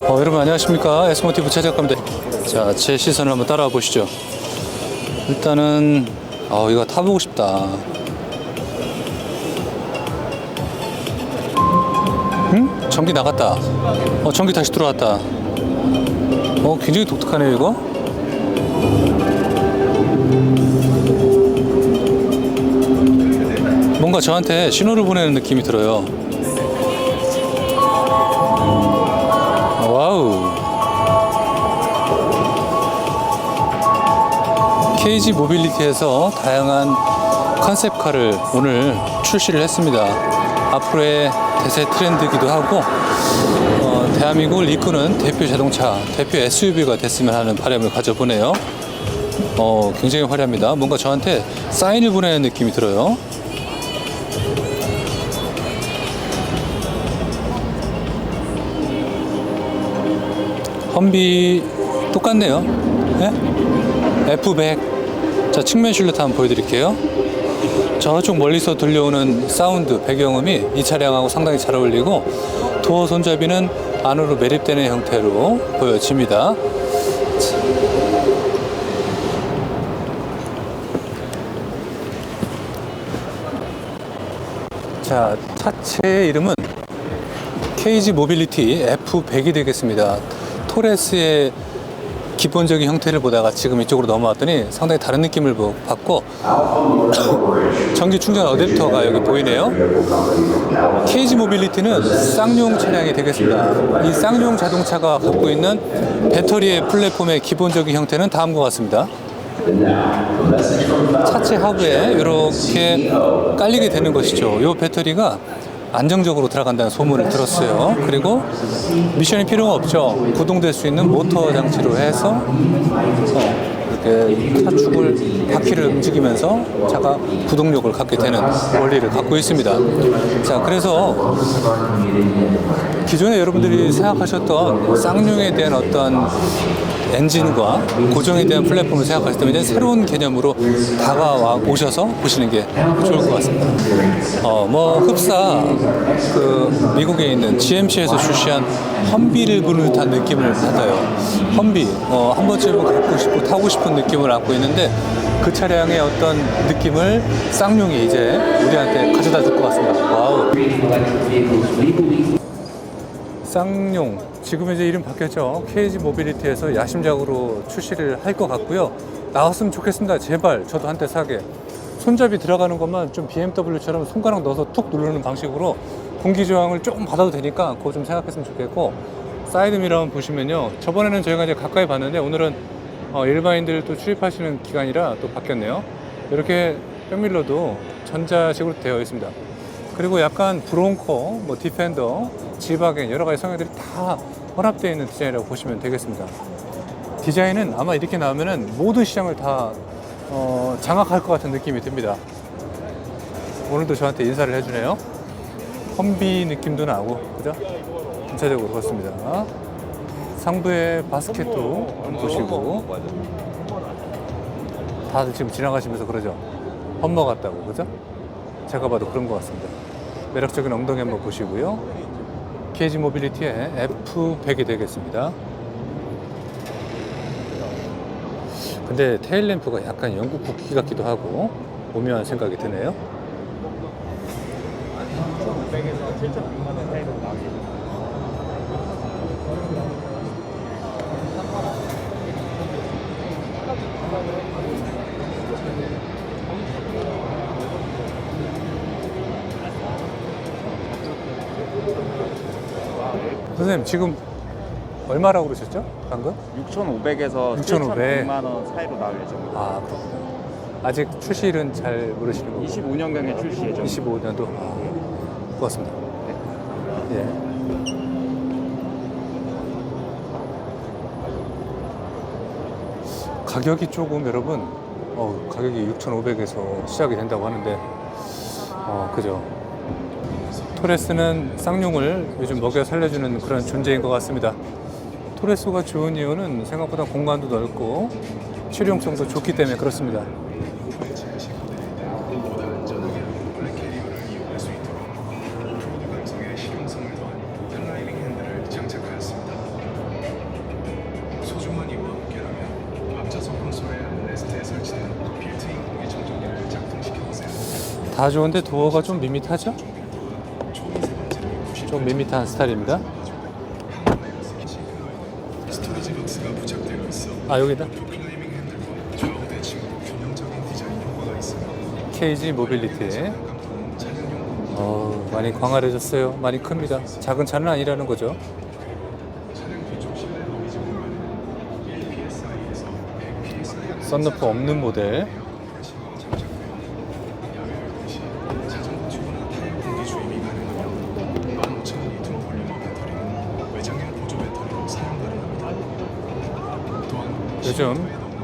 어, 여러분 안녕하십니까? 에스모티브 최작가입니다 자제 시선을 한번 따라와 보시죠. 일단은 어, 이거 타보고 싶다. 응? 전기 나갔다. 어 전기 다시 들어왔다. 어 굉장히 독특하네요 이거. 뭔가 저한테 신호를 보내는 느낌이 들어요 와우. KG 모빌리티에서 다양한 컨셉카를 오늘 출시를 했습니다. 앞으로의 대세 트렌드이기도 하고, 어, 대한민국을 이끄는 대표 자동차, 대표 SUV가 됐으면 하는 바람을 가져보네요. 어, 굉장히 화려합니다. 뭔가 저한테 사인을 보내는 느낌이 들어요. 험비 똑같네요. 예? F100. 자, 측면 실루엣 한번 보여드릴게요. 저쪽 멀리서 들려오는 사운드, 배경음이 이 차량하고 상당히 잘 어울리고 도어 손잡이는 안으로 매립되는 형태로 보여집니다. 자, 차체의 이름은 KG 모빌리티 F100이 되겠습니다. 토레스의 기본적인 형태를 보다가 지금 이쪽으로 넘어왔더니 상당히 다른 느낌을 보- 받고 전기 충전 어댑터가 여기 보이네요. KG 모빌리티는 쌍용 차량이 되겠습니다. 이 쌍용 자동차가 갖고 있는 배터리의 플랫폼의 기본적인 형태는 다음과 같습니다. 차체 하부에 이렇게 깔리게 되는 것이죠. 이 배터리가 안정적으로 들어간다는 소문을 들었어요. 그리고 미션이 필요가 없죠. 구동될 수 있는 모터 장치로 해서 어, 이렇게 차축을 바퀴를 움직이면서 차가 구동력을 갖게 되는 원리를 갖고 있습니다. 자, 그래서 기존에 여러분들이 생각하셨던 쌍용에 대한 어떤 엔진과 고정에 대한 플랫폼을 생각하실 때면 이제 새로운 개념으로 다가와 오셔서 보시는 게 좋을 것 같습니다. 어, 뭐 흡사 그 미국에 있는 GMC에서 출시한 험비를 부르는 듯한 느낌을 받아요. 험비 어, 한 번쯤은 갖고 싶고 타고 싶은 느낌을 안고 있는데 그 차량의 어떤 느낌을 쌍용이 이제 우리한테 가져다 줄 것 같습니다. 와우. 쌍용 지금 이제 이름 바뀌었죠. KG 모빌리티에서 야심작으로 출시를 할 것 같고요. 나왔으면 좋겠습니다. 제발 저도 한대 사게. 손잡이 들어가는 것만 좀 BMW처럼 손가락 넣어서 툭 누르는 방식으로 공기 저항을 조금 받아도 되니까 그거 좀 생각했으면 좋겠고 사이드 미러 한번 보시면요. 저번에는 저희가 이제 가까이 봤는데 오늘은 어, 일반인들 또 출입하시는 기간이라 또 바뀌었네요. 이렇게 백밀러도 전자식으로 되어 있습니다 그리고 약간 브론코, 뭐 디펜더, 지바겐 여러 가지 성향들이 다 혼합되어 있는 디자인이라고 보시면 되겠습니다. 디자인은 아마 이렇게 나오면은 모든 시장을 다 어, 장악할 것 같은 느낌이 듭니다. 오늘도 저한테 인사를 해주네요. 험비 느낌도 나고, 그죠? 전체적으로 그렇습니다. 상부의 바스켓도 보시고, 다들 지금 지나가시면서 그러죠. 험머 같다고, 그죠? 제가 봐도 그런 것 같습니다. 매력적인 엉덩이 한번 보시고요. KG 모빌리티의 F100이 되겠습니다. 근데 테일램프가 약간 영국 국기 같기도 하고 오묘한 생각이 드네요. 선생님 지금 얼마라고 그러셨죠? 방금? 6,500에서 6,500. 7,100만 원 사이로 나올 예정입니다. 아 그렇구나. 아직 출시일은 잘 모르시는 거고 25년경에 출시 예정. 25년도 아, 고맙습니다. 예. 가격이 조금 여러분 어, 가격이 6,500에서 시작이 된다고 하는데 어, 그죠. 토레스는 쌍용을 요즘 먹여 살려주는 그런 존재인 것 같습니다. 토레스가 좋은 이유는 생각보다 공간도 넓고 실용성도 좋기 때문에 그렇습니다. 다 좋은데 도어가 좀 밋밋하죠? 좀 밋밋한 스타일입니다. 아 여기다. KG 모빌리티. 어, 많이 광활해졌어요. 많이 큽니다. 작은 차는 아니라는 거죠. 썬루프 없는 모델. 요즘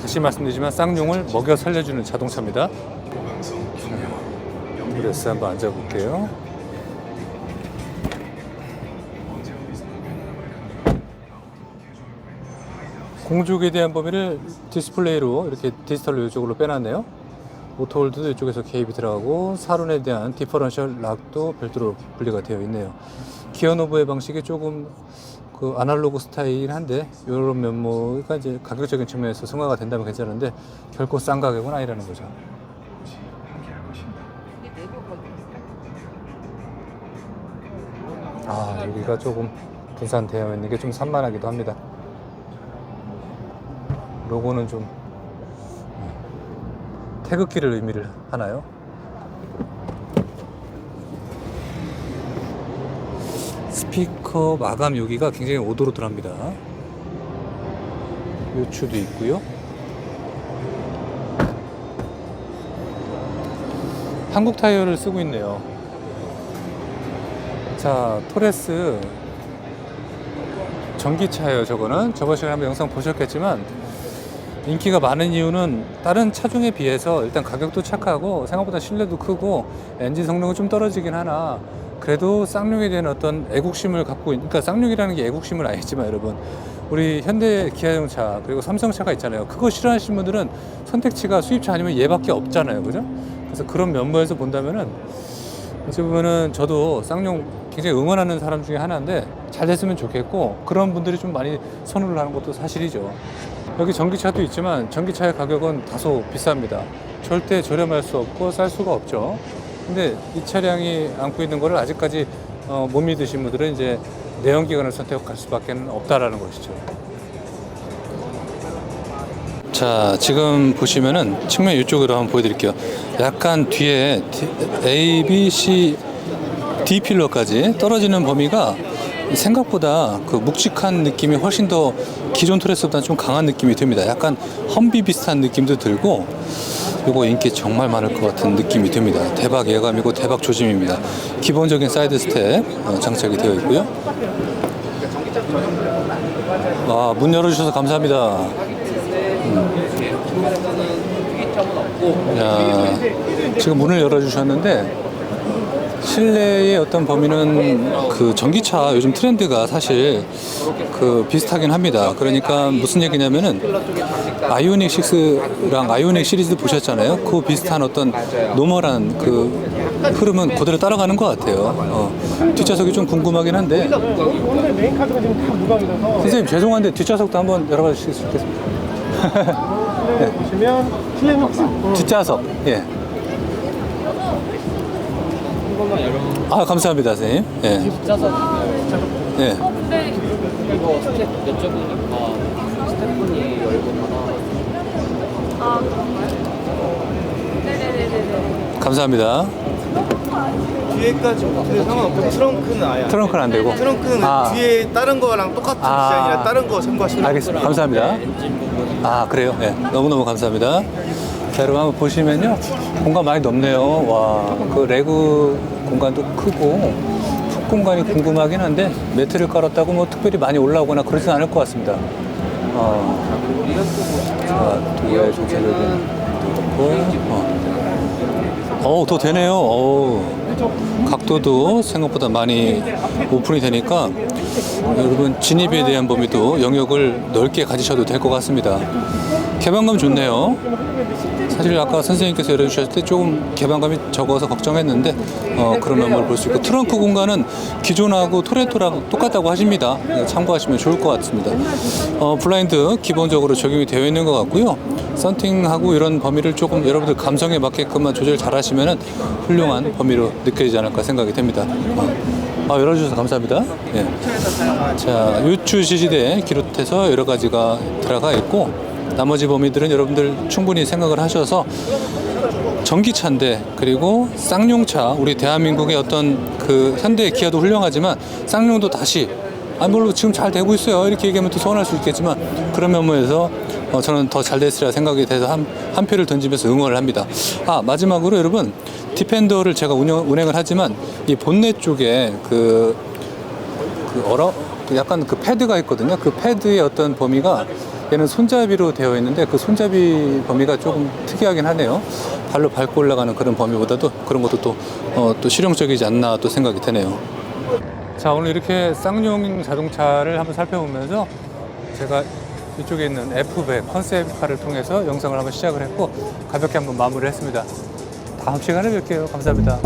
다시 말씀드리지만 쌍용을 먹여 살려주는 자동차입니다. 그래서 한번 앉아볼게요. 공족에 대한 범위를 디스플레이로 이렇게 디지털로 이쪽으로 빼놨네요. 오토홀드도 이쪽에서 개입이 들어가고 사륜에 대한 디퍼런셜 락도 별도로 분리가 되어 있네요. 기어 노브의 방식이 조금 그 아날로그 스타일이긴 한데 이런 면모가 이제 가격적인 측면에서 승화가 된다면 괜찮은데 결코 싼 가격은 아니라는 거죠. 아 여기가 조금 분산되어 있는 게 좀 산만하기도 합니다. 로고는 좀 음, 태극기를 의미를 하나요? 스피커 마감 여기가 굉장히 오도로들합니다. 요추도 있고요. 한국 타이어를 쓰고 있네요. 자, 토레스 전기차예요. 저거는 저번 시간에 한번 영상 보셨겠지만 인기가 많은 이유는 다른 차종에 비해서 일단 가격도 착하고 생각보다 신뢰도 크고 엔진 성능은 좀 떨어지긴 하나 그래도 쌍용에 대한 어떤 애국심을 갖고 있, 그러니까 쌍용이라는 게 애국심은 아니지만 여러분 우리 현대 기아자동차 그리고 삼성차가 있잖아요 그거 싫어하시는 분들은 선택지가 수입차 아니면 얘밖에 없잖아요 그죠 그래서 그런 면모에서 본다면은 어찌 보면은 저도 쌍용 굉장히 응원하는 사람 중에 하나인데 잘 됐으면 좋겠고 그런 분들이 좀 많이 선호를 하는 것도 사실이죠. 여기 전기차도 있지만 전기차의 가격은 다소 비쌉니다. 절대 저렴할 수 없고 쌀 수가 없죠. 근데 이 차량이 안고 있는 거를 아직까지 어, 못 믿으신 분들은 이제 내연기관을 선택할 수밖에 없다라는 것이죠. 자, 지금 보시면은 측면 이쪽으로 한번 보여드릴게요. 약간 뒤에 A, B, C, D 필러까지 떨어지는 범위가 생각보다 그 묵직한 느낌이 훨씬 더 기존 토레스보다 좀 강한 느낌이 듭니다. 약간 험비 비슷한 느낌도 들고 이거 인기 정말 많을 것 같은 느낌이 듭니다. 대박 예감이고 대박 조짐입니다. 기본적인 사이드 스텝 어, 장착이 되어 있고요. 아, 문 열어주셔서 감사합니다. 야, 지금 문을 열어주셨는데 실내의 어떤 범위는 그 전기차 요즘 트렌드가 사실 그 비슷하긴 합니다. 그러니까 무슨 얘기냐면은 아이오닉 6랑 아이오닉 시리즈 보셨잖아요. 그 비슷한 어떤 노멀한 그 흐름은 그대로 따라가는 것 같아요. 어. 뒷좌석이 좀 궁금하긴 한데 오늘 메인 카드가 지금 다 무광이라서 선생님 죄송한데 뒷좌석도 한번 열어봐 주실 수 있겠습니까? 실내 보시면 실내 혹시 뒷좌석 예. 아 감사합니다 선생님. 예. 예. 이거 스텝 여쭤보니까 스태프분이 열고 받아 아, 그런가요? 네네네네네. 감사합니다. 뒤에까지 근데 상관없고 트렁크는 아예 안 트렁크는 안 되고. 트렁크는 아. 뒤에 다른 거랑 똑같은 아. 디자인이라 다른 거 참고하시면 알겠습니다. 감사합니다. 엔진 부분 아 그래요? 네, 너무너무 감사합니다. 자, 여러분 한번 보시면요. 공간 많이 넓네요. 와, 그 레그 공간도 크고 푹 공간이 궁금하긴 한데 매트를 깔았다고 뭐 특별히 많이 올라오거나 그러진 않을 것 같습니다. 어. 자, 도에 조절을 넣고 어. 어우, 더 되네요. 어우. 각도도 생각보다 많이 오픈이 되니까 여러분 진입에 대한 범위도 영역을 넓게 가지셔도 될 것 같습니다. 개방감 좋네요. 사실 아까 선생님께서 열어주셨을 때 조금 개방감이 적어서 걱정했는데 어, 그런 면모를 볼 수 있고 트렁크 공간은 기존하고 토레토랑 똑같다고 하십니다. 네, 참고하시면 좋을 것 같습니다. 어, 블라인드 기본적으로 적용이 되어 있는 것 같고요. 썬팅하고 이런 범위를 조금 여러분들 감성에 맞게끔만 조절 잘 하시면 훌륭한 범위로 느껴지지 않을까 생각이 됩니다. 아, 열어주셔서 감사합니다. 예. 자, 유추 지지대 기롯해서 여러 가지가 들어가 있고 나머지 범위들은 여러분들 충분히 생각을 하셔서 전기차인데 그리고 쌍용차 우리 대한민국의 어떤 그 현대 기아도 훌륭하지만 쌍용도 다시 아 물론 지금 잘 되고 있어요 이렇게 얘기하면 또 서운할 수 있겠지만 그런 면모에서 어, 저는 더 잘 됐으리라 생각이 돼서 한, 한 표를 던지면서 응원을 합니다 아 마지막으로 여러분 디펜더를 제가 운영, 운행을 하지만 이 본넷 쪽에 그, 그 얼어 그 약간 그 패드가 있거든요 그 패드의 어떤 범위가 얘는 손잡이로 되어 있는데 그 손잡이 범위가 조금 특이하긴 하네요. 발로 밟고 올라가는 그런 범위보다도 그런 것도 또, 어, 또 실용적이지 않나 또 생각이 되네요. 자, 오늘 이렇게 쌍용 자동차를 한번 살펴보면서 제가 이쪽에 있는 F100 컨셉카를 통해서 영상을 한번 시작을 했고 가볍게 한번 마무리를 했습니다. 다음 시간에 뵐게요. 감사합니다.